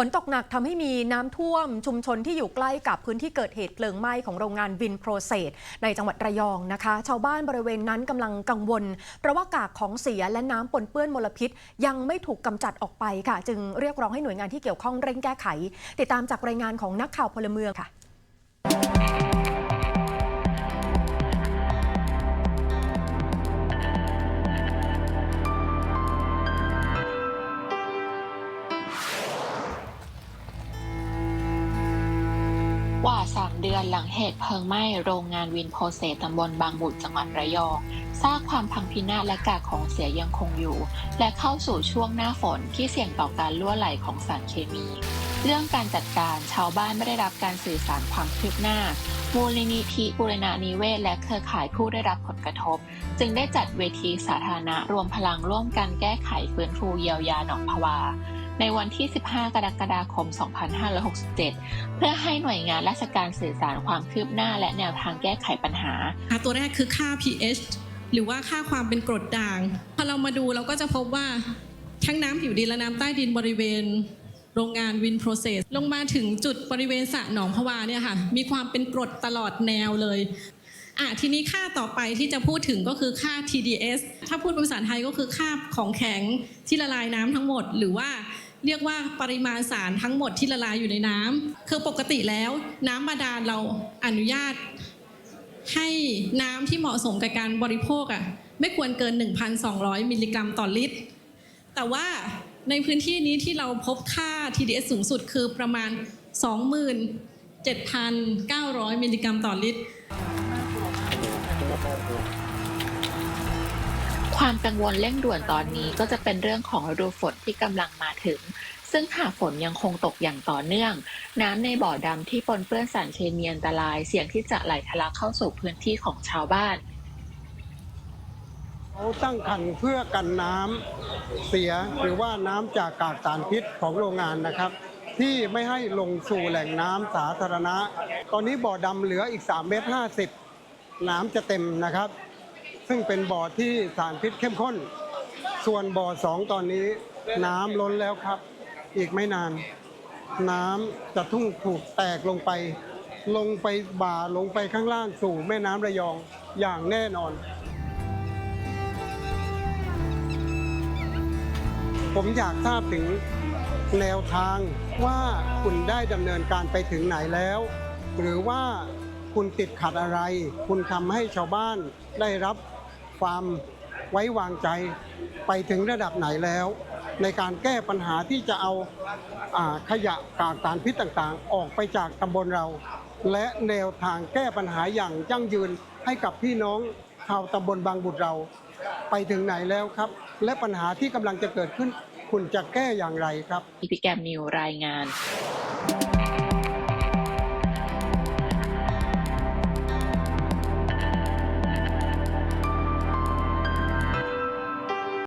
ฝนตกหนักทำให้มีน้ำท่วมชุมชนที่อยู่ใกล้กับพื้นที่เกิดเหตุเพลิงไหม้ของโรงงานวินโปรเซสในจังหวัดระยองนะคะ ชาวบ้านบริเวณนั้นกำลังกังวล เพราะว่ากากของเสียและน้ำปนเปื้อนมลพิษ ยังไม่ถูกกำจัดออกไปค่ะ จึงเรียกร้องให้หน่วยงานที่เกี่ยวข้องเร่งแก้ไข ติดตามจากรายงานของนักข่าวพลเมืองค่ะ กว่า 3 เดือนหลังเหตุเพลิงไหม้โรงงานวินโพเซตำบลบางบุตรจังหวัดระยองซากความพังพินาศและกากของเสียยังคงอยู่ และเข้าสู่ช่วงหน้าฝนที่เสี่ยงต่อการล่วไหลของสารเคมี เรื่องการจัดการชาวบ้านไม่ได้รับการสื่อสารความคืบหน้ามูลนิธิบุรณานิเวศ และเครือข่ายผู้ได้รับผลกระทบ จึงได้จัดเวทีสาธารณะรวมพลังร่วมกันแก้ไขฟื้นฟูเยียวยาหนองพวา ในวันที่ 15 กรกฎาคม 2567 เพื่อให้หน่วยงานราชการสื่อสารความคืบหน้าและแนวทางแก้ไขปัญหาค่ะตัวแรกคือค่า pH หรือว่าค่าความเป็นกรดด่าง พอเรามาดูเราก็จะพบว่าทั้งน้ำผิวดินและน้ำใต้ดินบริเวณโรงงานวินโปรเซสลงมาถึงจุดบริเวณสระหนองพวาเนี่ยค่ะ มีความเป็นกรดตลอดแนวเลยอะทีนี้ค่าต่อไปที่จะพูดถึงก็คือค่า TDS ถ้าพูดเป็นภาษาไทยก็คือค่าของแข็งที่ละลายน้ำทั้งหมด หรือว่า เรียกว่าปริมาณสารทั้งหมดที่ละลายอยู่ในน้ำคือปกติแล้วน้ำบาดาลเราอนุญาต ให้น้ำที่เหมาะสมกับการบริโภคอะไม่ควรเกิน 1,200 มิลลิกรัมต่อลิตร แต่ว่าในพื้นที่นี้ที่เราพบค่า TDS สูงสุดคือประมาณ 27,900 มิลลิกรัมต่อลิตร ความกังวลเร่งด่วนตอนนี้ก็จะเป็นเรื่องของฤดูฝนที่กำลังมา ถึง ซึ่งหากฝนยังคงตกอย่างต่อเนื่อง น้ำในบ่อดำที่ปนเปื้อนสารเคมีอันตรายเสี่ยงที่จะไหลทะลักเข้าสู่พื้นที่ของชาวบ้าน เขาตั้งคันเพื่อกันน้ำเสียหรือว่าน้ำจากกากสารพิษของโรงงานนะครับ ที่ไม่ให้ลงสู่แหล่งน้ำสาธารณะ ตอนนี้บ่อดำเหลืออีก3เมตร50 น้ำจะเต็มนะครับ ซึ่งเป็นบ่อที่สารพิษเข้มข้น ส่วนบ่อสองตอนนี้ น้ำล้นแล้วครับ อีกไม่นาน น้ำจะทุ่งถูกแตกลงไป ลงไปบ่าลงไปข้างล่างสู่แม่น้ำระยองอย่างแน่นอน ผมอยากทราบถึงแนวทางว่าคุณได้ดำเนินการไปถึงไหนแล้ว หรือว่าคุณติดขัดอะไร คุณทำให้ชาวบ้านได้รับความไว้วางใจไปถึงระดับไหนแล้ว ในการแก้ปัญหาที่จะเอาอาขยะกากสารพิษต่างๆ ออกไปจากตำบลเรา และแนวทางแก้ปัญหาอย่างยั่งยืนให้กับพี่น้องชาวตำบลบางบุตรเรา ไปถึงไหนแล้วครับ และปัญหาที่กำลังจะเกิดขึ้น คุณจะแก้อย่างไรครับ อีพิแกรมนิวรายงาน